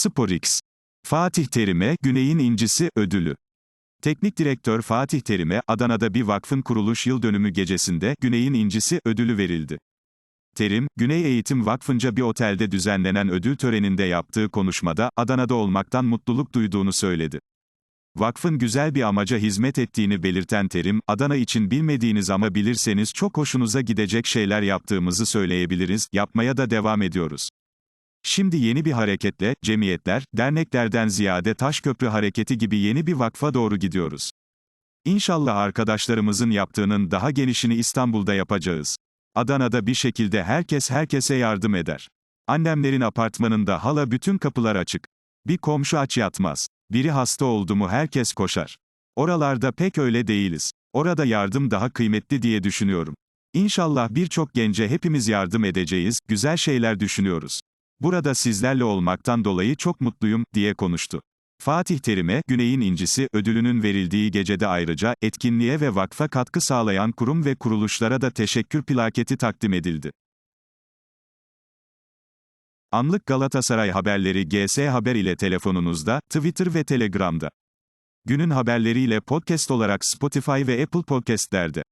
SporX. Fatih Terim'e, Güney'in İncisi, ödülü. Teknik direktör Fatih Terim'e, Adana'da bir vakfın kuruluş yıl dönümü gecesinde, Güney'in İncisi, ödülü verildi. Terim, Güney Eğitim Vakfı'nca bir otelde düzenlenen ödül töreninde yaptığı konuşmada, Adana'da olmaktan mutluluk duyduğunu söyledi. Vakfın güzel bir amaca hizmet ettiğini belirten Terim, Adana için bilmediğiniz ama bilirseniz çok hoşunuza gidecek şeyler yaptığımızı söyleyebiliriz, yapmaya da devam ediyoruz. Şimdi yeni bir hareketle, cemiyetler, derneklerden ziyade Taşköprü hareketi gibi yeni bir vakfa doğru gidiyoruz. İnşallah arkadaşlarımızın yaptığının daha genişini İstanbul'da yapacağız. Adana'da bir şekilde herkes herkese yardım eder. Annemlerin apartmanında hala bütün kapılar açık. Bir komşu aç yatmaz. Biri hasta oldu mu herkes koşar. Oralarda pek öyle değiliz. Orada yardım daha kıymetli diye düşünüyorum. İnşallah birçok gence hepimiz yardım edeceğiz, güzel şeyler düşünüyoruz. Burada sizlerle olmaktan dolayı çok mutluyum, diye konuştu. Fatih Terim'e, Güney'in İncisi, ödülünün verildiği gecede ayrıca, etkinliğe ve vakfa katkı sağlayan kurum ve kuruluşlara da teşekkür plaketi takdim edildi. Anlık Galatasaray haberleri GS Haber ile telefonunuzda, Twitter ve Telegram'da. Günün haberleriyle podcast olarak Spotify ve Apple Podcast'lerde.